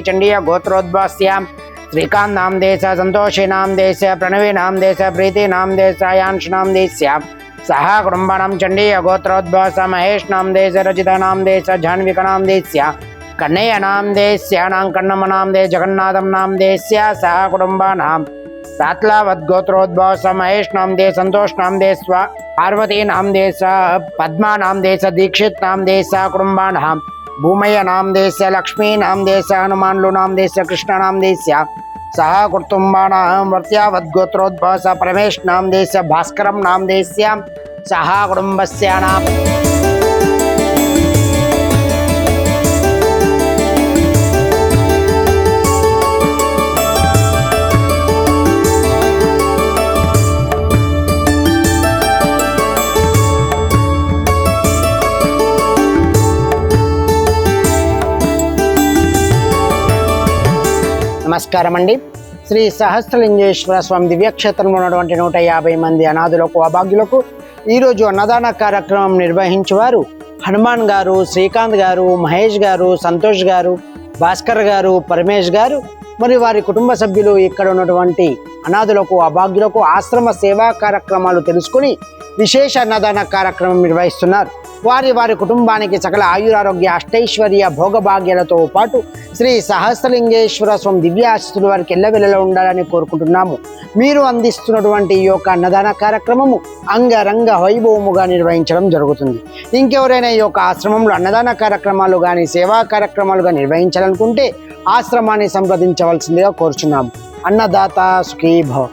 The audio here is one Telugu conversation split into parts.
चंडीय गोत्रोद्वास्याम श्रीकांत नाम देश संतोषी नाम देश प्रणवी नाम देश प्रीति नाम देश आयांश नाम देश्याम सह कुंबा चंडीय गोत्रोद्वास महेश नाम देश रचिता नाम देश जाह्नविक नाम देश्या कन्हैया नाम देश्याम कन्नम नाम दे जगन्नाथम नाम देश्या सह कुटुंबनाम सातलावद्गोत्रोद्वास महेश नाम दे संतोष नाम दे पार्वती नाम देश पद्मा नाम देश दीक्षित नाम देश कुटुंबनाम भूमय नामदेश लक्ष्मी नामदेश हनुमानलु नामदेश कृष्ण नामदेश सह कुटुंबाणाहं वृत्यावद्गोत्रोद्भवस परमेश नामदेश भास्करं नामदेश सह कुटुम्बस्य नाम నమస్కారం అండి శ్రీ సహస్రలింగేశ్వర స్వామి దివ్యక్షేత్రంలో ఉన్నటువంటి నూట యాభై మంది అనాథులకు అభాగ్యులకు ఈరోజు అన్నదాన కార్యక్రమం నిర్వహించేవారు హనుమాన్ గారు శ్రీకాంత్ గారు మహేష్ గారు సంతోష్ గారు భాస్కర్ గారు పరమేష్ గారు మరి వారి కుటుంబ సభ్యులు ఇక్కడ ఉన్నటువంటి అనాథులకు అభాగ్యులకు ఆశ్రమ సేవా కార్యక్రమాలు తెలుసుకుని విశేష అన్నదాన కార్యక్రమం నిర్వహిస్తున్నారు. వారి వారి కుటుంబానికి సకల ఆయురారోగ్య అష్టైశ్వర్య భోగభాగ్యాలతో పాటు శ్రీ సహస్రలింగేశ్వర స్వామి దివ్యాశిస్తుల వారికి ఎల్లవెల్లలో ఉండాలని కోరుకుంటున్నాము. మీరు అందిస్తున్నటువంటి ఈ యొక్క అన్నదాన కార్యక్రమము అంగరంగ వైభవముగా నిర్వహించడం జరుగుతుంది. ఇంకెవరైనా ఈ యొక్క ఆశ్రమంలో అన్నదాన కార్యక్రమాలు కానీ సేవా కార్యక్రమాలుగా నిర్వహించాలనుకుంటే ఆశ్రమాన్ని సంప్రదించవలసిందిగా కోరుచున్నాము. అన్నదాత సుఖీభవ.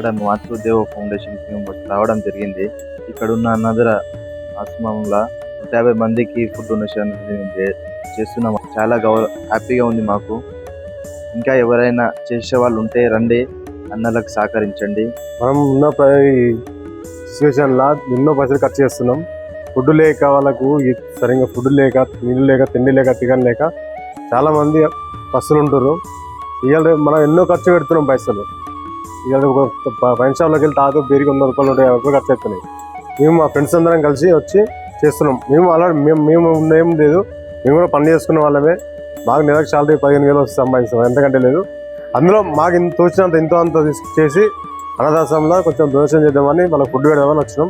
ఇక్కడ మాతృదేవ ఫౌండేషన్కి రావడం జరిగింది. ఇక్కడ ఉన్న అన్నదర ఆశ్రమంలో నూట యాభై మందికి ఫుడ్ డొనేషన్ చేస్తున్నాం. చాలా గౌరవ హ్యాపీగా ఉంది మాకు. ఇంకా ఎవరైనా చేసే వాళ్ళు ఉంటే రండి అన్నలకు సహకరించండి. మనం ఉన్న సిచ్యువేషన్లో ఎన్నో పైసలు ఖర్చు చేస్తున్నాం. ఫుడ్ లేక వాళ్ళకు సరిగ్గా ఫుడ్ లేక నీళ్ళు లేక తిండి లేక తిగని లేక చాలామంది పస్తులు ఉంటారు ఇవాళ మనం ఎన్నో ఖర్చు పెడుతున్నాం పైసలు. ఇవాళ ఒక వైన్ షాప్లోకి వెళ్ళి తాగు బీరికి వంద రూపాయలు నూట యాభై రూపాయలు ఖర్చు అవుతున్నాయి మేము మా ఫ్రెండ్స్ అందరం కలిసి వచ్చి చేస్తున్నాం. మేము అలా మేము మేము ఏం లేదు. మేము కూడా పని చేసుకునే వాళ్ళమే. మాకు నెలకు శాలరీ పదిహేను వేలు వస్తే సంపాదిస్తాం. ఎంతకంటే లేదు. అందులో మాకు ఇంత తోచినంత ఇంతో అంత చేసి అనాథాశ్రమంలో కొంచెం డొనేషన్ చేద్దామని వాళ్ళకి ఫుడ్ పెడదామని వచ్చినాం.